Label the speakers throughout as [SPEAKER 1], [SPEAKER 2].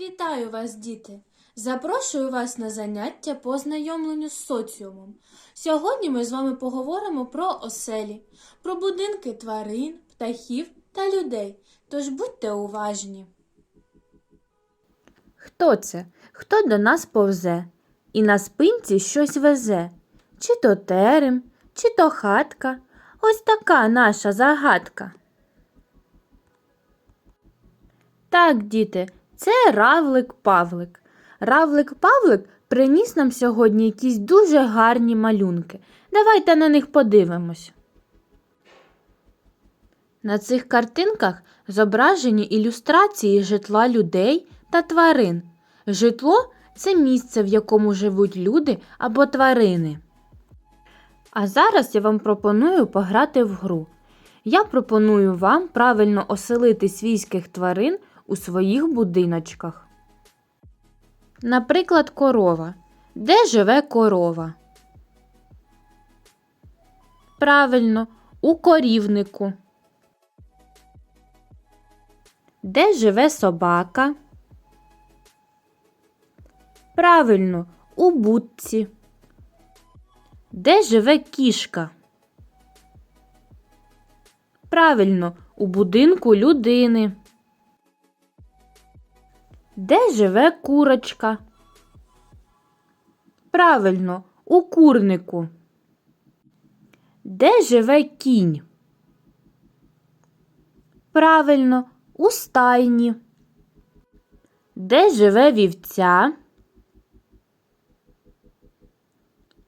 [SPEAKER 1] Вітаю вас, діти! Запрошую вас на заняття по ознайомленню з соціумом. Сьогодні ми з вами поговоримо про оселі, про будинки тварин, птахів та людей. Тож будьте уважні.
[SPEAKER 2] Хто це? Хто до нас повзе? І на спинці щось везе? Чи то терем, чи то хатка? Ось така наша загадка. Так, діти, це равлик Павлик. Равлик Павлик приніс нам сьогодні якісь дуже гарні малюнки. Давайте на них подивимось. На цих картинках зображені ілюстрації житла людей та тварин. Житло це місце, в якому живуть люди або тварини. А зараз я вам пропоную пограти в гру. Я пропоную вам правильно оселити свійських тварин у своїх будиночках. Наприклад, корова. Де живе корова? Правильно, у корівнику. Де живе собака? Правильно, у будці. Де живе кішка? Правильно, у будинку людини. Де живе курочка? Правильно, у курнику. Де живе кінь? Правильно, у стайні. Де живе вівця?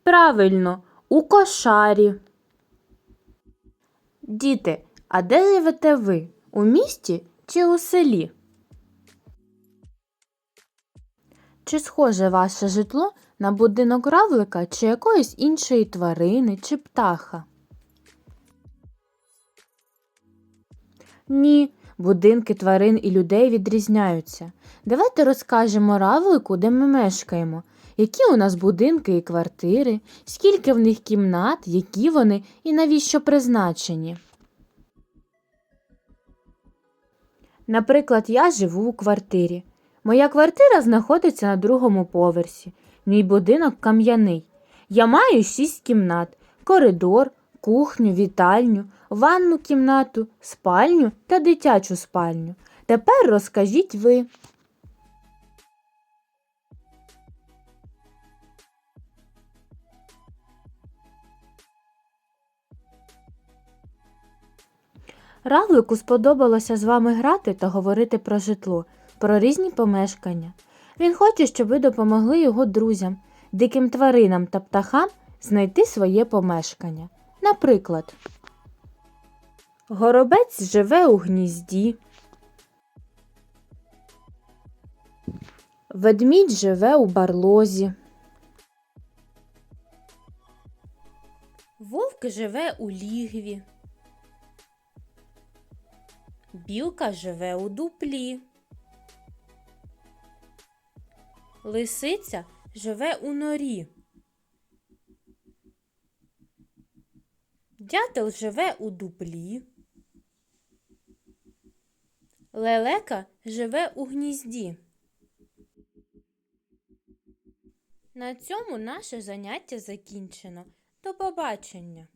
[SPEAKER 2] Правильно, у кошарі. Діти, а де живете ви? У місті чи у селі? Чи схоже ваше житло на будинок равлика чи якоїсь іншої тварини чи птаха? Ні, будинки тварин і людей відрізняються. Давайте розкажемо равлику, де ми мешкаємо, які у нас будинки і квартири, скільки в них кімнат, які вони і навіщо призначені. Наприклад, я живу у квартирі. Моя квартира знаходиться на другому поверсі. Мій будинок кам'яний. Я маю шість кімнат: коридор, кухню, вітальню, ванну кімнату, спальню та дитячу спальню. Тепер розкажіть ви. Равлику сподобалося з вами грати та говорити про житло, про різні помешкання. Він хоче, щоб ви допомогли його друзям, диким тваринам та птахам знайти своє помешкання. Наприклад, горобець живе у гнізді. Ведмідь живе у барлозі. Вовк живе у лігві. Білка живе у дуплі. Лисиця живе у норі. Дятел живе у дуплі. Лелека живе у гнізді. На цьому наше заняття закінчено. До побачення!